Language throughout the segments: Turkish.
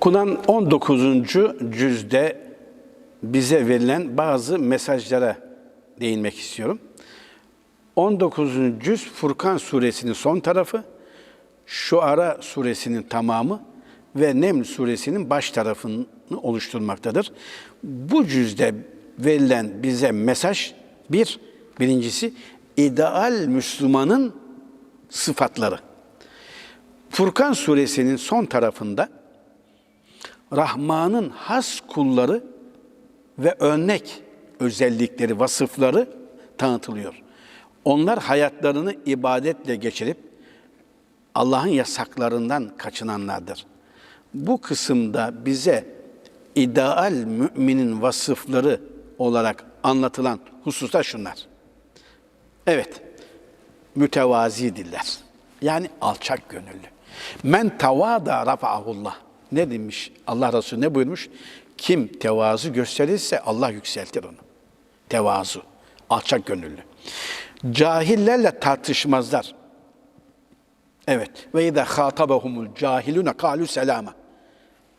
Okunan 19. cüzde bize verilen bazı mesajlara değinmek istiyorum. 19. cüz Furkan suresinin son tarafı, Şuara suresinin tamamı ve Neml suresinin baş tarafını oluşturmaktadır. Bu cüzde verilen bize mesaj bir, birincisi ideal Müslümanın sıfatları. Furkan suresinin son tarafında Rahman'ın has kulları ve örnek özellikleri, vasıfları tanıtılıyor. Onlar hayatlarını ibadetle geçirip Allah'ın yasaklarından kaçınanlardır. Bu kısımda bize ideal müminin vasıfları olarak anlatılan hususlar şunlar. Evet, mütevazi diller. Yani alçak gönüllü. Men tavada rafa'ahullah. Ne demiş Allah Resulü ne buyurmuş? Kim tevazu gösterirse Allah yükseltir onu. Tevazu, alçak gönüllü. Cahillerle tartışmazlar. Evet. Ve izâ khâtabahumul cahilûne kâlû selâma.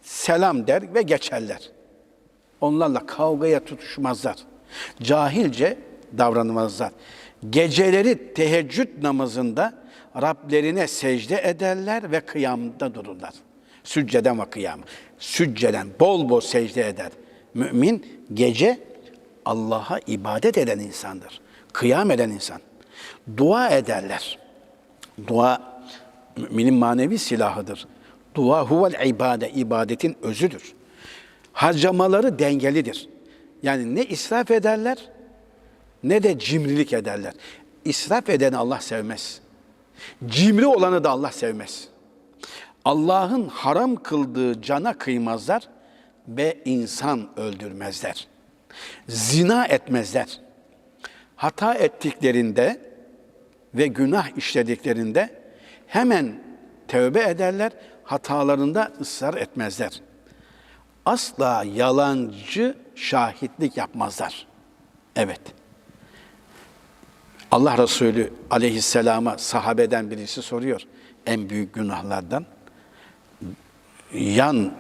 Selam der ve geçerler. Onlarla kavgaya tutuşmazlar. Cahilce davranmazlar. Geceleri teheccüd namazında Rablerine secde ederler ve kıyamda dururlar. Sücceden ve kıyam. Sücceden bol bol secde eder. Mümin gece Allah'a ibadet eden insandır. Kıyam eden insan. Dua ederler. Dua müminin manevi silahıdır. Dua huvel ibade, ibadetin özüdür. Harcamaları dengelidir. Yani ne israf ederler ne de cimrilik ederler. İsraf edeni Allah sevmez. Cimri olanı da Allah sevmez. Allah'ın haram kıldığı cana kıymazlar ve insan öldürmezler. Zina etmezler. Hata ettiklerinde ve günah işlediklerinde hemen tövbe ederler, hatalarında ısrar etmezler. Asla yalancı şahitlik yapmazlar. Evet. Allah Resulü aleyhisselama sahabeden birisi soruyor. En büyük günahlardan yan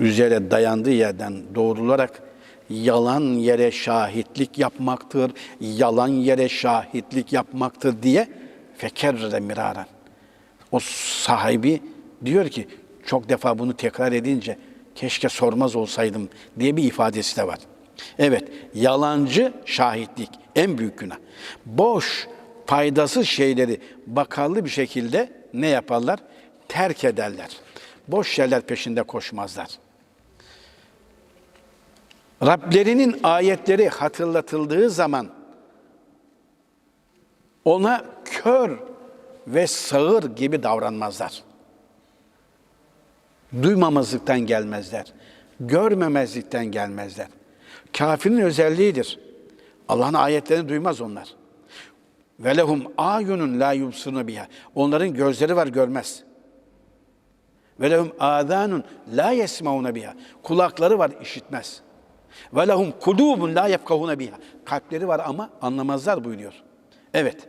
üzere dayandığı yerden doğrularak yalan yere şahitlik yapmaktır, yalan yere şahitlik yapmaktır diye fekerre miraran. O sahibi diyor ki çok defa bunu tekrar edince keşke sormaz olsaydım diye bir ifadesi de var. Evet, yalancı şahitlik en büyük günah. Boş, faydasız şeyleri bakarlı bir şekilde ne yaparlar? Terk ederler. Boş şeyler peşinde koşmazlar. Rablerinin ayetleri hatırlatıldığı zaman ona kör ve sağır gibi davranmazlar. Duymamazlıktan gelmezler. Görmemezlikten gelmezler. Kafirin özelliğidir. Allah'ın ayetlerini duymaz onlar. Ve lehum ayunun la yubsiruna biha. Onların gözleri var görmez. Ve lehum azanun la yesmauna biha. Kulakları var işitmez. Ve lehum kulubun la yefkahuna biha. Kalpleri var ama anlamazlar buyuruyor. Evet.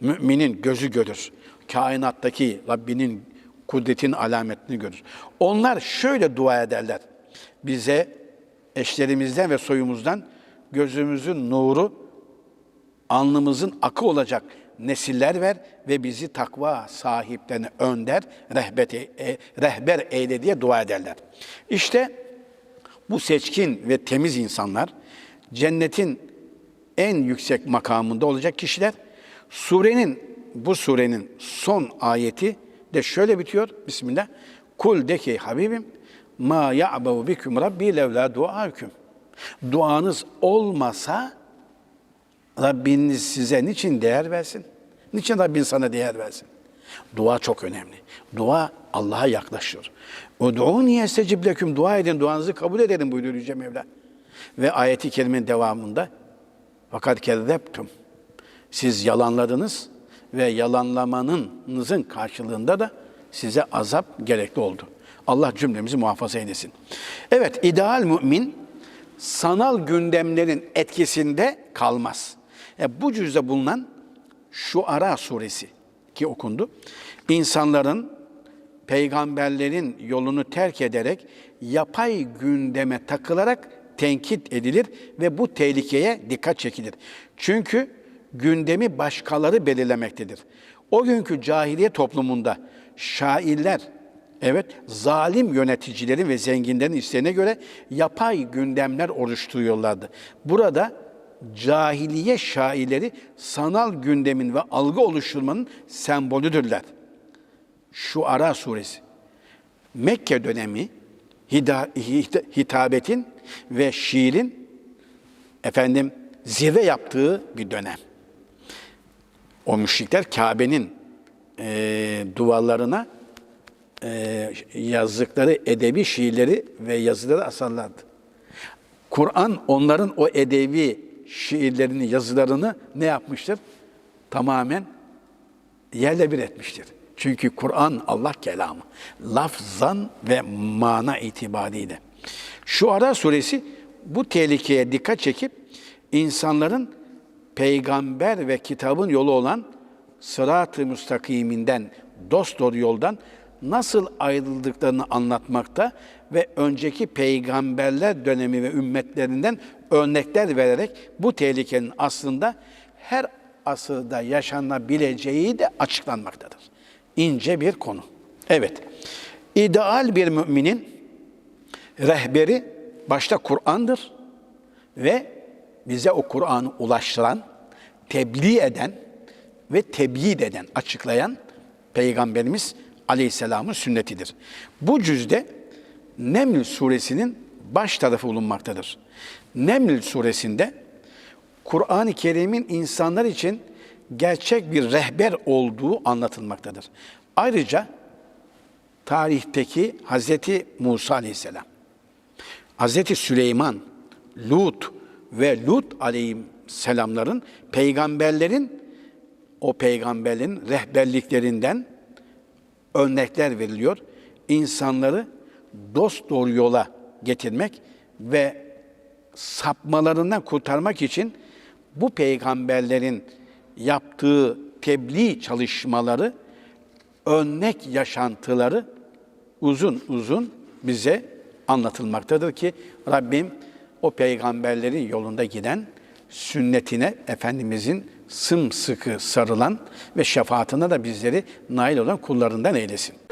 Müminin gözü görür. Kainattaki Rabbinin kudretin alametini görür. Onlar şöyle dua ederler. Bize eşlerimizden ve soyumuzdan gözümüzün nuru, alnımızın akı olacak nesiller ver ve bizi takva sahiplerine önder, rehbet, e, rehber eyle diye dua ederler. İşte bu seçkin ve temiz insanlar cennetin en yüksek makamında olacak kişiler. Surenin, bu surenin son ayeti de şöyle bitiyor. Bismillah. Kul de ki Habibim ma ya'bu bikum rabbi levla duaüküm. Duanız olmasa Rabbiniz size niçin değer versin? Niçin Rabbin sana değer versin? Dua çok önemli. Dua Allah'a yaklaşıyor. Ud'uni estecib leküm. Dua edin, duanızı kabul edelim buyuruyor Yüce Mevla. Ve ayeti kerimenin devamında fakat kezzeptum. Siz yalanladınız ve yalanlamanızın karşılığında da size azap gerekli oldu. Allah cümlemizi muhafaza eylesin. Evet, ideal mümin sanal gündemlerin etkisinde kalmaz. E, bu cüzde bulunan şu Ara suresi ki okundu. İnsanların peygamberlerin yolunu terk ederek yapay gündeme takılarak tenkit edilir ve bu tehlikeye dikkat çekilir. Çünkü gündemi başkaları belirlemektedir. O günkü cahiliye toplumunda şairler, evet zalim yöneticilerin ve zenginlerin isteğine göre yapay gündemler oluşturuyorlardı. Burada cahiliye şairleri sanal gündemin ve algı oluşturmanın sembolüdürler. Şu Ara suresi. Mekke dönemi hitabetin ve şiirin efendim zirve yaptığı bir dönem. O müşrikler Kabe'nin e, duvarlarına e, yazdıkları edebi şiirleri ve yazıları asarlardı. Kur'an onların o edebi şiirlerini, yazılarını ne yapmıştır? Tamamen yerle bir etmiştir. Çünkü Kur'an Allah kelamı. Lafzan ve mana itibariyle. Şu Ara suresi bu tehlikeye dikkat çekip insanların peygamber ve kitabın yolu olan sırat-ı müstakiminden, dost doğru yoldan nasıl ayrıldıklarını anlatmakta ve önceki peygamberler dönemi ve ümmetlerinden örnekler vererek bu tehlikenin aslında her asırda yaşanabileceği de açıklanmaktadır. İnce bir konu. Evet, ideal bir müminin rehberi başta Kur'an'dır ve bize o Kur'an'ı ulaştıran, tebliğ eden ve tebyid eden, açıklayan Peygamberimiz Aleyhisselam'ın sünnetidir. Bu cüzde Neml suresinin baş tarafı bulunmaktadır. Neml suresinde Kur'an-ı Kerim'in insanlar için gerçek bir rehber olduğu anlatılmaktadır. Ayrıca tarihteki Hazreti Musa Aleyhisselam, Hazreti Süleyman, Lut ve Lut Aleyhisselamların peygamberlerin o peygamberin rehberliklerinden örnekler veriliyor. İnsanları dost doğru yola getirmek ve sapmalarından kurtarmak için bu peygamberlerin yaptığı tebliğ çalışmaları, örnek yaşantıları uzun uzun bize anlatılmaktadır ki Rabbim o peygamberlerin yolunda giden sünnetine Efendimizin sımsıkı sarılan ve şefaatine de bizleri nail olan kullarından eylesin.